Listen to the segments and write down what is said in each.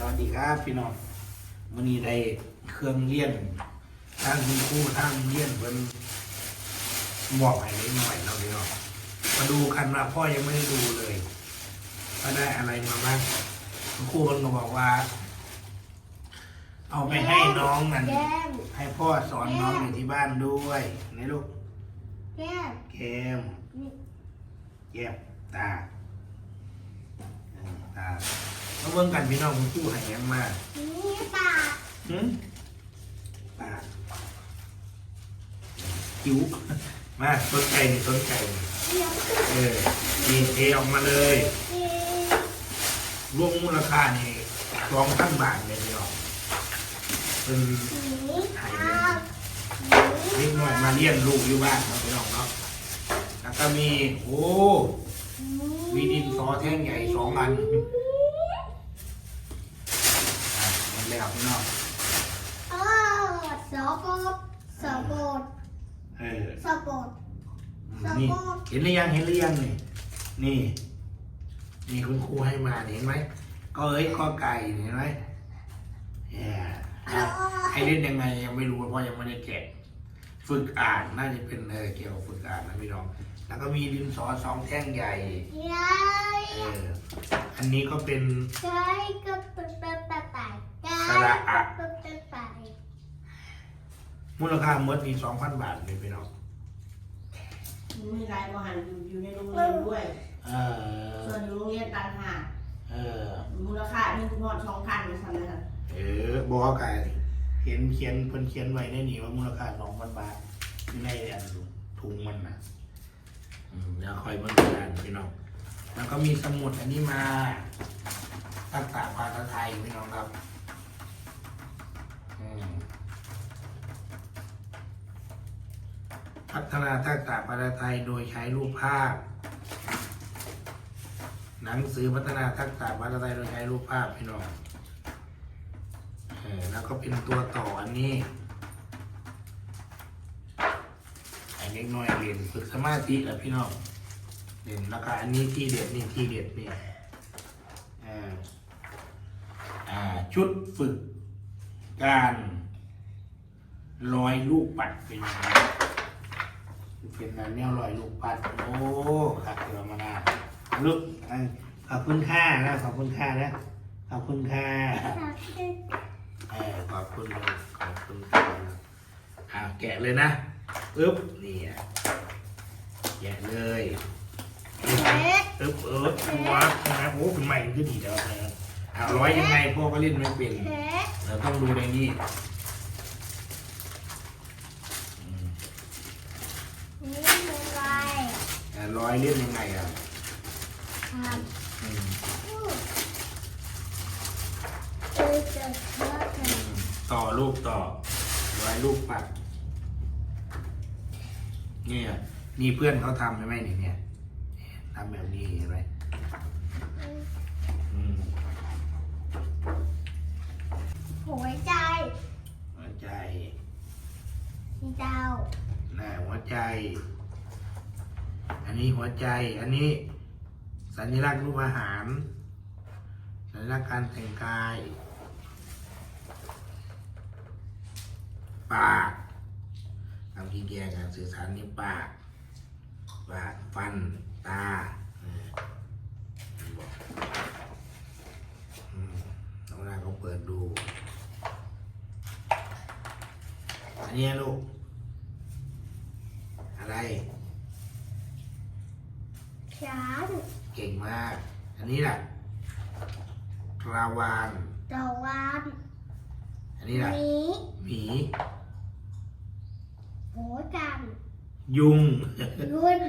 สวัสดีครับพี่น้องวันนี้ได้เครื่องเลี้ยนทางคุณครูทางเลี้ยนเพิ่นบอกให้เล็กน้อยเราะพี่น้องมาดูกันว่าพ่อยังไม่ได้ดูเลยว่าได้อะไรมาบ้างคุณครูเพิ่นก็บอกว่า เอาไปให้น้องนั่นแก้มให้พ่อสอนน้องอยู่ที่บ้านด้วยนะลูกแก้มแก้มนี่แก้มตาเออตา มาเบิ่งกันพี่น้องคุณครูให้หยังมานี่ปากหืมปากคิ้วมาต้นไก่นี่ต้นไก่นี่เดี๋ยวเออนี่เทออกมาเลยนี่รวมมูลค่านี่สองพันบาทเลยพี่น้องเป็นนี่ปากเล็กน้อยมาเลี้ยงลูกอยู่บ้านเนาะพี่น้องเนาะแล้วก็มีโอ้มีดินสอแท่งใหญ่สองอันอะหมด แล้วพี่น้องเออสอโกดสอโกดเออสอโกด นี่เห็นหรือยังเห็นหรือยังนี่นี่ นี่คุณครูให้มานี่เห็นไหมก็เอ้ยก็ไก่เห็นไหมเนี่ยอะให้เล่นยังไงยังไม่รู้เพราะยังไม่ได้แกะฝึกอ่านน่าจะเป็นเออเกี่ยวกับฝึกอ่านนะพี่น้อง แล้วก็มีดินสอสองแท่งใหญ่ ยายเอออันนี้ก็เป็นยายก็ สระอะเป็นเป็นปลายมูลค่าเมื่อนี่สองพันบาทเลยพี่น้องมีรายมหันอยู่อยู่ในโรงเรียนด้วย เออส่วนอยู่โรงเรียนต่างหากเออ มูลค่าหนึ่งพอสองพันเลยทำเลยค่ะเออบอกเขาไก่เขียนเขียนเพิ่นเขียนไว้ในนี่ว่ามูลค่าสองพันบาทอยู่ในอันถุงมันนะอืมแล้วคอยเบิ่งกันพี่น้อง แล้วก็มีสมุดอันนี้มาทักษะภาษาไทยพี่น้องครับอืม พัฒนาทักษะภาษาไทยโดยใช้รูปภาพ หนังสือพัฒนาทักษะภาษาไทยโดยใช้รูปภาพพี่น้องแล้วก็เป็นตัวต่ออันนี้ไอ้เล็กน้อยเรียนฝึกสมาธิแหละพี่น้องเรียนแล้วก็อันนี้ที่เด็ดนี่ที่เด็ดนี่อ่าอ่าชุดฝึก การลอยลูกปัดเป็นยังไงเป็นแนวลอยลูกปัด โอ้ขัดเกือมานาลูกขอบคุณค่านะขอบคุณค่านะขอบคุณค่าขอบคุณขอบคุณครับอ่าแกะเลยนะปึ๊บนี่อะแกะเลยเอ๊ะปึ๊บเออวัดนะโอ้เป็นใหม่ก็ดีแล้วนะอ่าร้อยยังไงพ่อก็เล่นไม่เป็น เอ๊ะเราต้องดูในนี้อืมนี่เป็นอะไรอ่าร้อยเล่นยังไงอะครับอืมเออจะทอดกันต่อลูกต่อร้อยลูกปัดเนี่ยนี่เพื่อนเขาทำใช่ไหมนี่เนี่ยทำแบบนี้เห็นไหมอืม หัวใจ หัวใจ มีดาหน้าหัวใจ อันนี้หัวใจ อันนี้สัญลักษณ์รูปอาหาร สัญลักษณ์การแต่งกาย ปากคำที่แยกการสื่อสารนี่ปาก ปาก ฟัน ตาเออบอกอืมน้องนาเขาเปิดดู อันนี้ลูก อะไร ช้างเก่งมาก อันนี้แหละกราวาน ตะวันอันนี้แหละนี้หมีหัวจันยุง รุ่น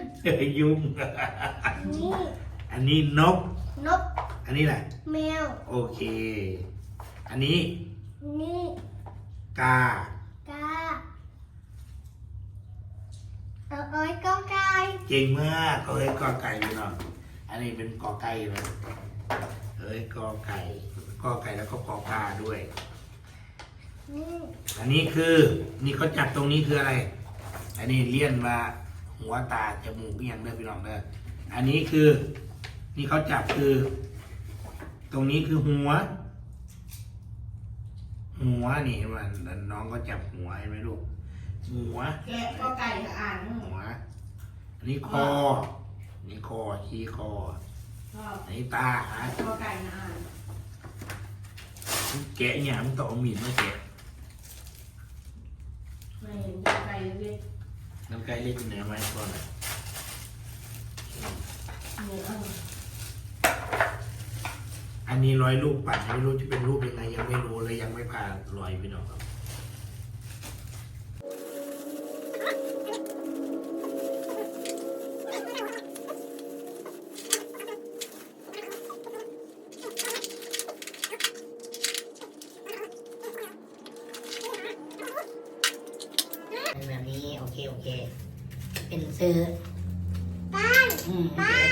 ยุง นี่อันนี้นก นกอันนี้แหละแมวโอเค อันนี้นี่กากา เอาเอ้ยก็ไก่เก่งมากเอ้ยกอไก่พี่น้องอันนี้เป็นกอไก่เลยเอ้ยกอไก่กอไก่แล้วก็กอกาด้วย นี่อันนี้คือนี่เขาจับตรงนี้คืออะไร อันนี้เลี่ยนมาหัวตาจมูกเอียงเด้อพี่น้องเด้ออันนี้คือ นี่เขาจับคือ ตรงนี้คือหัว หัวนี่มันน้องก็จับหัวเห็นไหมลูก หัว แกะก็ไก่กับอ่านหัว อันนี้คอ อันนี่คอชี้คอ ก็อันนี้ตาฮะก็ไก่กับอ่านแกะเนี่ยมันต้องเอามีดมาแกะไม่เห็นก็ไก่เล็กน้ำไก่เล็กอยู่ไหนเอาไว้ก่อนนะเนี่ยเอาอันนี้ร้อยลูกปั่นไม่รู้จะเป็นรูปยังไงยังไม่รู้เลยยังไม่ผ่านร้อยพี่น้องครับ เป็นแบบนี้โอเคโอเค เป็น ซื้อบ้านอืมบ้าน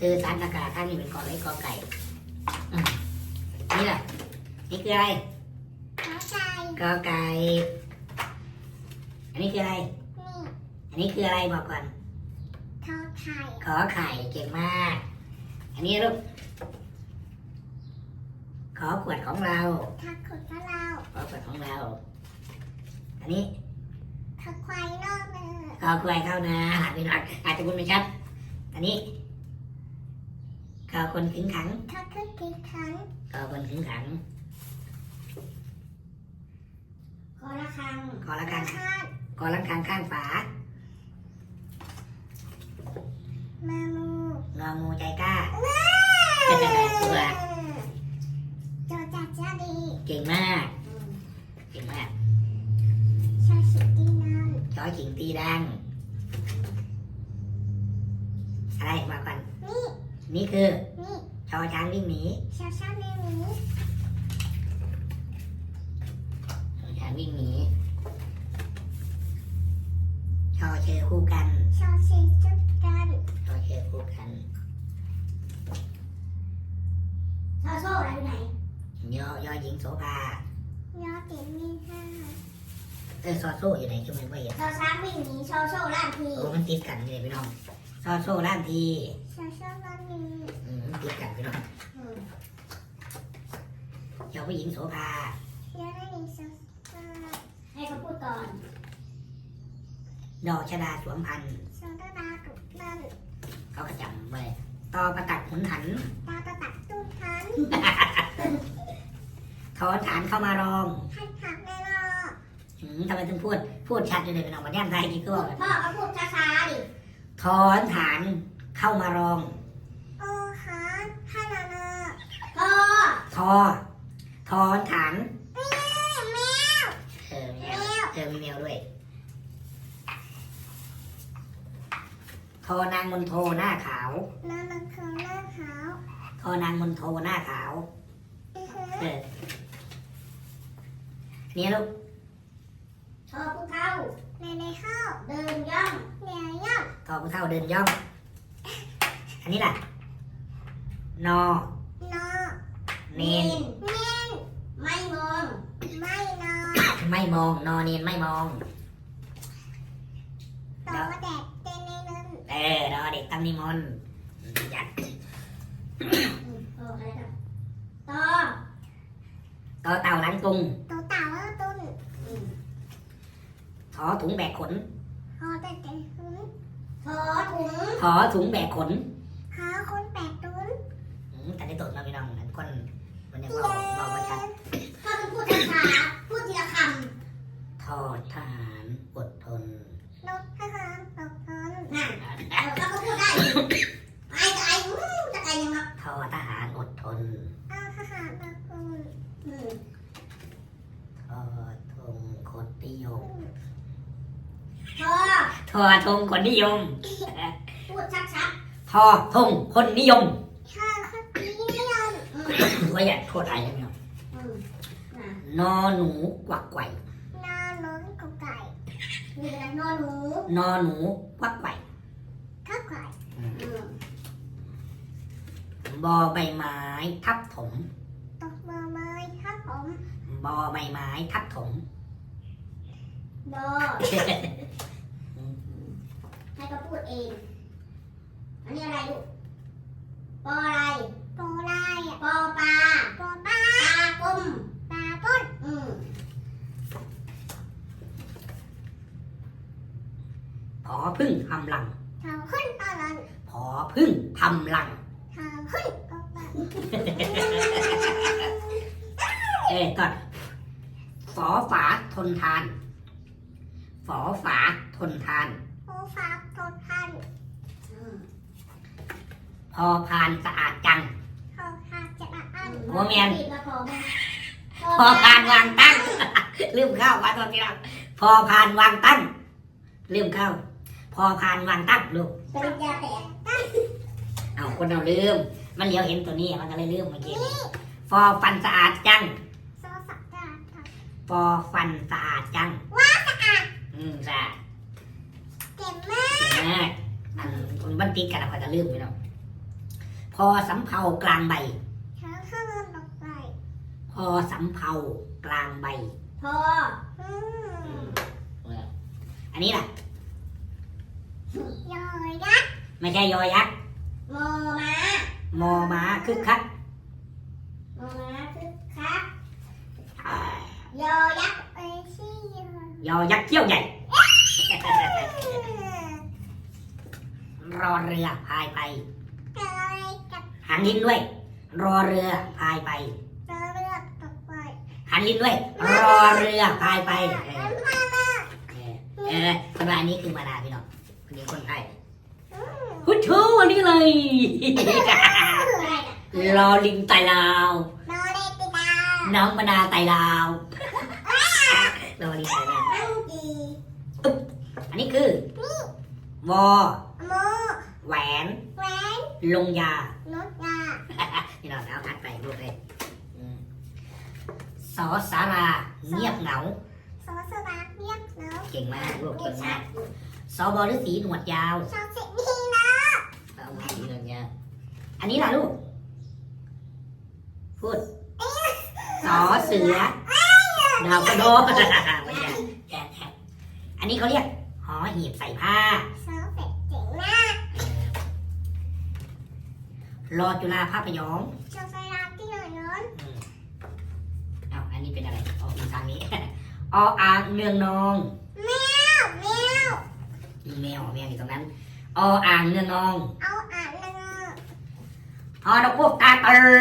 ซื้อสารอากาศข้างนี้เป็นกอเล็กกอไก่อืมนี่แหละนี่คืออะไรขอใจกอไก่ อันนี้คืออะไร นี่อันนี้คืออะไรบอกก่อนทอไข่ขอไข่เก่งมาก อันนี้ลูก ขอขวดของเรา ทักขุดพระเราขอขวดของเรา อันนี้ ทักควายนอกเนื้อขอขวดเข้านะหาเป็นหลักอาจจะคุณไม่ชัดอันนี้ขอคนขึงขังทักขึ้นกี่ครั้งขอคนขึงขังขอละครังขอละกันคาดขอลังคางข้างฝามามูงองูใจกล้าตัวตัวโจจัดจ้าดี เก่งมาก เก่งมากชาชิตีน อนชอขิงตีดังอะไรมาก่อนนี่ นี่คือนี่ชอช้างวิ่งหนีชาชาในหมีชอช้างวิ่งหนีชอเชอคู่กันชาชิจุดกันชอเชอคู่กันชาโซ่อะไรไหนยอยอหญิงโสภายอติมีห้า เออซอโซ่อยู่ไหนจุ๊บมันไม่เห็นชาช้างวิ่งหนีชาโซ่ล่านทีโอ้มันติดกันเลยพี่น้องซอโซ่ล่านทีชาโซ่ล่านทีอืมติดกันพี่น้องชอผู้หญิงโสภายอได้ดีชาให้เขาพูดก่อนดอกชดาสวมพันธุ์ชาดาดาตุกนั่นเขาก็จำไว้ตอประตักหุนหันตาตะตักตุ้นทันถอนฐานเข้ามารองให้ผักในรออืม ทำไมถึงพูด พูดชัดเลยเป็นออกมาแย่มไทยกี่ตัวพ่อก็พูดช้าๆดิถอนฐานเข้ามารองโอ้ฮะฮานานาพอทอถอนฐานแมวเออแมวเออมีแมวด้วยทอนางมนโทหน้าขาว นานังเคือหน้าขาวทอนางมนโทหน้าขาวอือฮึเออเนี่ยลูกช อผู้เท่าในในข้าวเดินย่องเหนียวย่องทอผู้เท่าเดินย่อง อันนี้ล่ะ นอ นอเนนเนนไม่มอง ไม่นอนไม่มองนอเนนไม่มองต่อแดดเจนในนึงเออรอเด็กตั้งนิมนต์ยัดเอออะไรนะต่อต่อเต่าหลังตุง ตัวเต่าแล้วตุ้น ถอถุงแบกขนหอแต่แต่หืนหอถุงถอถุงแบกขนหาคนแปดตุ้นอืมแต่ได้ตดมาพี่น้องนั้นคนมันยังเบาเบาไม่ชัดถ้าเป็นพูดช้าๆพูดทีละคทอดทหารอดทนำนกทหารตกทน นั่น เออแล้วก็พูดได้ดิไอ้ไอ้อื้อจะไอ้ยังไง ทอทหารอดทน เอาทหารตะกุนอืม ทอทงคนนิยม พอ ท อทงคนนิยม พูดชัดทอทงคนนิยมๆข้าข้าปีนิยมอืมว่าอย่าโทษอะไรนะพี่น้องอืมน่ะนอหนูกวักไกวนอนน้องกับไก่มีอะไรนอนหนูนอหนูกวักไกวข้าวไก่อืมบอใบไม้ทับถมตกมาไม้ครับผมบอใบไม้ทับถมบอให้ เอง อันนี้อะไรลูกปออะไรปอะไรปอปลาปอปลาปลาปุ่มปลาปุ้มอืมพอพึ่งทำลังเอพึ่งทำนนั้นพอพึ่งทำลังเอ้ก่อนฝอฝาทนทาน ฝอฝาทนทานฝอฝา ตอนทันพอพานสะอาดจังทอทาจะอันโมเมียนผิดมาพอไหมพอพานวางตั้ง ลืมเข้าว่าตอนที่เราพอพานวางตั้ง ลืมเข้า พอพานวางตั้งลูกเป็นยาแตกเอาคนเราลืม มันเหลียวเห็นตัวนี้มันก็เลยลืมเมื่อกี้ฟอฟันสะอาดจังโซสักดาทฟอฟันสะอาดจัง ว่าสะอาด อืมสะอาดเก่งมากเก่งมากอันคนบันติดกันเราก็จะลืมไปเนาะพอสำเภากลางใบเธอเข้าเงินออกไปพอสำเภากลางใบ พออืมอันนี้ล่ะ ยอยักษ์ไม่ใช่ยอยักษ์โมม้ามอม้าคึกคักโมม้าคือคักอ่ายอยักษ์เอ้ยชื่อยอยักษ์เขี้ยวใหญ่ อ รอเรือพายไปเกิดอะไรกับหันลิ้นด้วย รอเรือพายไปเรือเรือตกไปหันลิ้นด้วย รอเรือพายไป เออมามาเออเออคนว่าอันนี้คือมาดาพี่น้องคนนี้คนไทยอืมพุทโธวันนี้เลยอะไรน่ะรอลิงไตลาวนอเรติดาน้องมาดาไตลาวรอลิงไตลาวนั่งดีอันนี้คือวอโม แหวนแหวนลงยานกยาพี่น้องเอาอัดไปรูปเลยอืมสอสาราเงียบเหงา สอสบาเรียบเนาะเก่งมากลูกเก่งมากสอบอฤาษีหนวดยาวชอบเสียงนี้นะสอบอฤาษีหนวดยาวอันนี้ล่ะลูก พูดสอเสือดาวกระโดดไม่ใช่แกะแทะอันนี้เขาเรียกหอหีบใส่ผ้าชอบเป็ดเจ๋งมาก รอจุฬาภาพยองชอบเวลาที่หน่อยนอนอืมเอาอันนี้เป็นอะไรออกทางนี้ ออ่างเนืองนอง แมวแมวอีเมลแมวอยู่ตรงนั้น ออ่างเนืองนองเอาอ่านเลยฮอนกฮูกตาตือ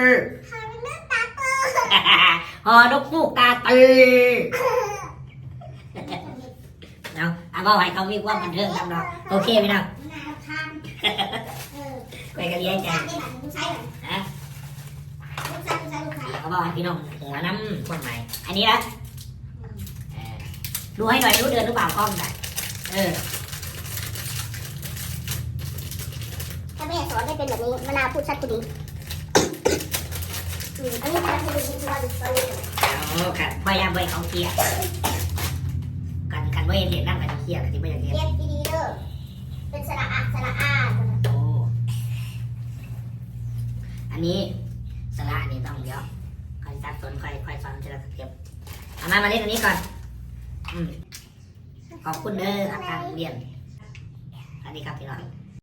ทำเป็นเรื่องตาเปิดฮอนกฮูกตาตือเอาเอาว่าให้เขามีความบันเทิงครับเนาะโอเคพี่น้องน่าทำเออ ไปกันเลี้ยงใจจานที่ไหนลูกชายเหรอนะลูกชายลูกชายลูกชายเขาบอกให้พี่น้องหัวน้ำคนใหม่ อันนี้ละเออดูให้หน่อยรู้เดือนหรือเปล่ากล้องน่ะเออถ้าแม่สอนให้เป็นแบบนี้มะนาวพูดชัดกูดีอืมอันนี้ชัดกูดีที่ว่าดูสตอรี่เอากันพยายามไปเขาเคลียร์กันกันว่าเห็นนั่งกันเคลียร์กันที่ไม่อยากเคลียร์ เรียกดีๆเด้อเป็นสระอะสระอา โอ้ อันนี้สละอันนี้ต้องเดี๋ยวคอยจัดสนคอยคอยสอนทีละสเต็ปเอามามาเล่นอันนี้ก่อนอืมขอบคุณเด้อครับทางเรียนสวัสดีครับพี่น้อง